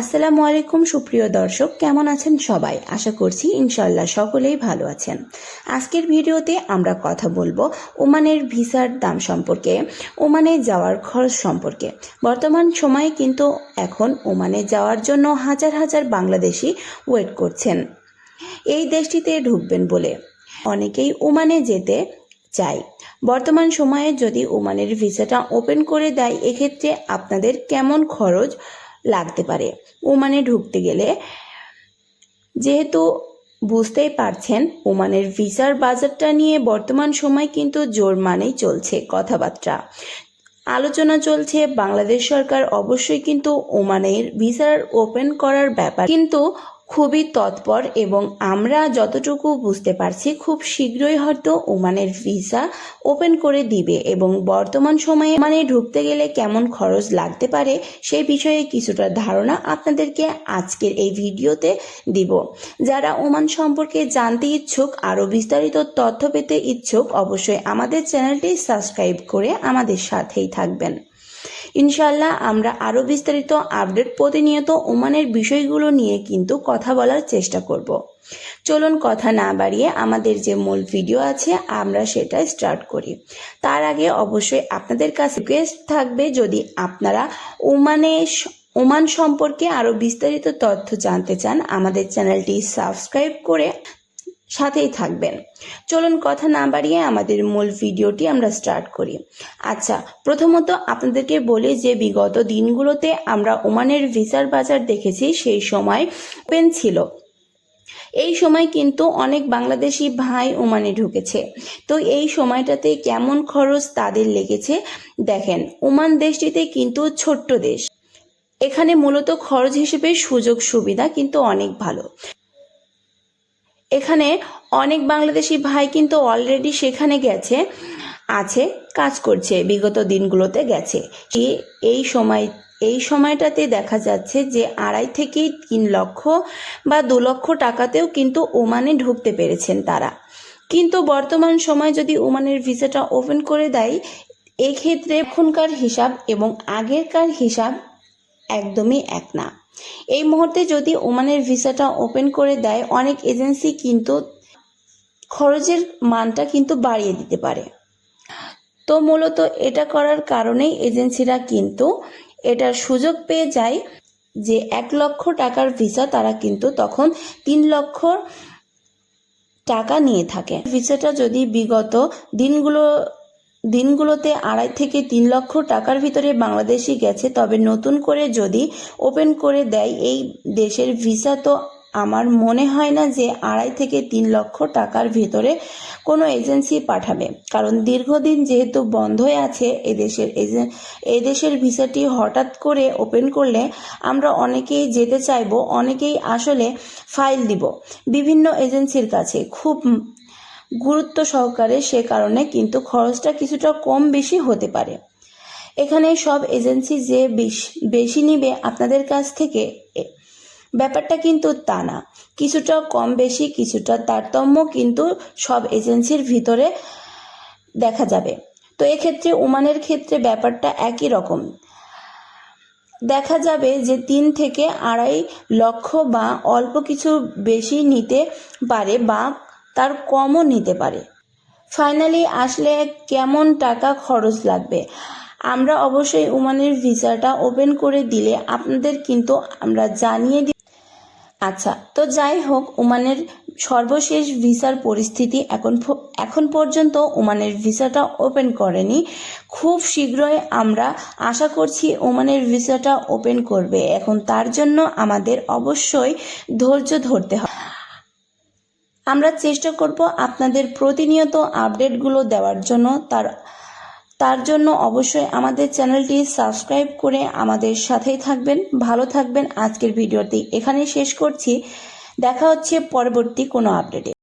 আসসালামু আলাইকুম, সুপ্রিয় দর্শক। কেমন আছেন সবাই? আশা করছি ইনশাল্লাহ সকলেই ভালো আছেন। আজকের ভিডিওতে আমরা কথা বলব ওমানের ভিসার দাম সম্পর্কে, ওমানে যাওয়ার খরচ সম্পর্কে। বর্তমান সময়ে কিন্তু এখন ওমানে যাওয়ার জন্য হাজার হাজার বাংলাদেশি ওয়েট করছেন। এই দেশটিতে ঢুকবেন বলে অনেকেই ওমানে যেতে চাই বর্তমান সময়ে যদি ওমানের ভিসাটা ওপেন করে দেয়, এক্ষেত্রে আপনাদের কেমন খরচ লাগতে পারে। ওমানে ঢুকতে গেলে যেহেতু বুঝতেই পারছেন, ওমানের ভিসার বাজারটা নিয়ে বর্তমান সময় কিন্তু জোর মানেই চলছে কথাবার্তা। আলোচনা চলছে, বাংলাদেশ সরকার অবশ্যই কিন্তু ওমানের ভিসার ওপেন করার ব্যাপার। কিন্তু খুবই তৎপর এবং আমরা যতটুকু বুঝতে পারছি, খুব শীঘ্রই হয়তো ওমানের ভিসা ওপেন করে দিবে এবং বর্তমান সময়ে মানে ঢুকতে গেলে কেমন খরচ লাগতে পারে সেই বিষয়ে কিছুটা ধারণা আপনাদেরকে আজকের এই ভিডিওতে দিব। যারা ওমান সম্পর্কে জানতে ইচ্ছুক, আরও বিস্তারিত তথ্য পেতে ইচ্ছুক, অবশ্যই আমাদের চ্যানেলটি সাবস্ক্রাইব করে আমাদের সাথেই থাকবেন। ইনশাল্লাহ আমরা আরও বিস্তারিত আপডেট প্রতিনিয়ত ওমানের বিষয়গুলো নিয়ে কিন্তু কথা বলার চেষ্টা করব। চলুন কথা না বাড়িয়ে আমাদের যে মূল ভিডিও আছে, আমরা সেটা স্টার্ট করি। তার আগে অবশ্যই আপনাদের কাছে রিকোয়েস্ট থাকবে যদি আপনারা ওমানে ওমান সম্পর্কে আরও বিস্তারিত তথ্য জানতে চান, আমাদের চ্যানেলটি সাবস্ক্রাইব করে সাথেই থাকবেন। চলুন কথা না বাড়িয়ে আমাদের মূল ভিডিওটি আমরা স্টার্ট করি। আচ্ছা প্রথমত আপনাদেরকে বলি যে বিগত দিনগুলোতে আমরা ওমানের ভিসার বাজার দেখেছি, সেই সময় ওপেন ছিল। এই সময় কিন্তু অনেক বাংলাদেশি ভাই ওমানে ঢুকেছে। তো এই সময়টাতে কেমন খরচ তাদের লেগেছে? দেখেন, ওমান দেশটিতে কিন্তু ছোট্ট দেশ। এখানে মূলত খরচ হিসেবে সুযোগ সুবিধা কিন্তু অনেক ভালো। এখানে অনেক বাংলাদেশি ভাই কিন্তু অলরেডি সেখানে গেছে, আছে, কাজ করছে, বিগত দিনগুলোতে গেছে। এই- সময়, এই সময়টাতে দেখা যাচ্ছে যে আড়াই থেকে তিন লক্ষ বা দু লক্ষ টাকাতেও কিন্তু ওমানে ঢুকতে পেরেছেন তারা। কিন্তু বর্তমান সময় যদি ওমানের ভিসাটা ওপেন করে দেয়, এক্ষেত্রে এখনকার হিসাব এবং আগেরকার হিসাব একদমই এক না। এই মুহূর্তে যদি ওমানের ভিসাটা ওপেন করে দেয়, অনেক এজেন্সি কিন্তু খরচের মানটা কিন্তু বাড়িয়ে দিতে পারে। তো মূলত এটা করার কারণেই এজেন্সিরা কিন্তু এটার সুযোগ পেয়ে যায় যে এক লক্ষ টাকার ভিসা তারা কিন্তু তখন তিন লক্ষ টাকা নিয়ে থাকে। ভিসাটা যদি বিগত দিনগুলো দিনগুলোতে আড়াই থেকে তিন লক্ষ টাকার ভিতরে বাংলাদেশি গেছে, তবে নতুন করে যদি ওপেন করে দেয় এই দেশের ভিসা, তো আমার মনে হয় না যে আড়াই থেকে তিন লক্ষ টাকার ভিতরে কোনো এজেন্সি পাঠাবে। কারণ দীর্ঘদিন যেহেতু বন্ধই আছে, এদেশের এদেশের ভিসাটি হঠাৎ করে ওপেন করলে আমরা অনেকেই যেতে চাইব, অনেকেই আসলে ফাইল দিব বিভিন্ন এজেন্সির কাছে। খুব গুরুত্ব সহকারে সে কারণে কিন্তু খরচটা কিছুটা কম বেশি হতে পারে। এখানে সব এজেন্সি যে বেশ- নিবে আপনাদের কাছ থেকে ব্যাপারটা কিন্তু তা না। কিছুটা কম বেশি, কিছুটা তারতম্য কিন্তু সব এজেন্সির ভিতরে দেখা যাবে। তো এক্ষেত্রে ওমানের ক্ষেত্রে ব্যাপারটা একই রকম। দেখা যাবে যে তিন থেকে আড়াই লক্ষ বা অল্প কিছু বেশি নিতে পারে বা তার কমও নিতে পারে। ফাইনালি আসলে কেমন টাকা খরচ লাগবে? আমরা অবশ্যই ওমানের ভিসাটা ওপেন করে দিলে আপনাদের কিন্তু আমরা জানিয়ে দিই আচ্ছা তো যাই হোক ওমানের সর্বশেষ ভিসার পরিস্থিতি এখন এখন পর্যন্ত ওমানের ভিসাটা ওপেন করেনি। খুব শীঘ্রই আমরা আশা করছি ওমানের ভিসাটা ওপেন করবে। এখন তার জন্য আমাদের অবশ্যই ধৈর্য ধরতে হবে। আমরা চেষ্টা করব আপনাদের প্রতিনিয়ত আপডেটগুলো দেওয়ার জন্য। তার তার জন্য অবশ্যই আমাদের চ্যানেলটি সাবস্ক্রাইব করে আমাদের সাথেই থাকবেন। ভালো থাকবেন। আজকের ভিডিওটি এখানে শেষ করছি। দেখা হচ্ছে পরবর্তী কোনো আপডেটে।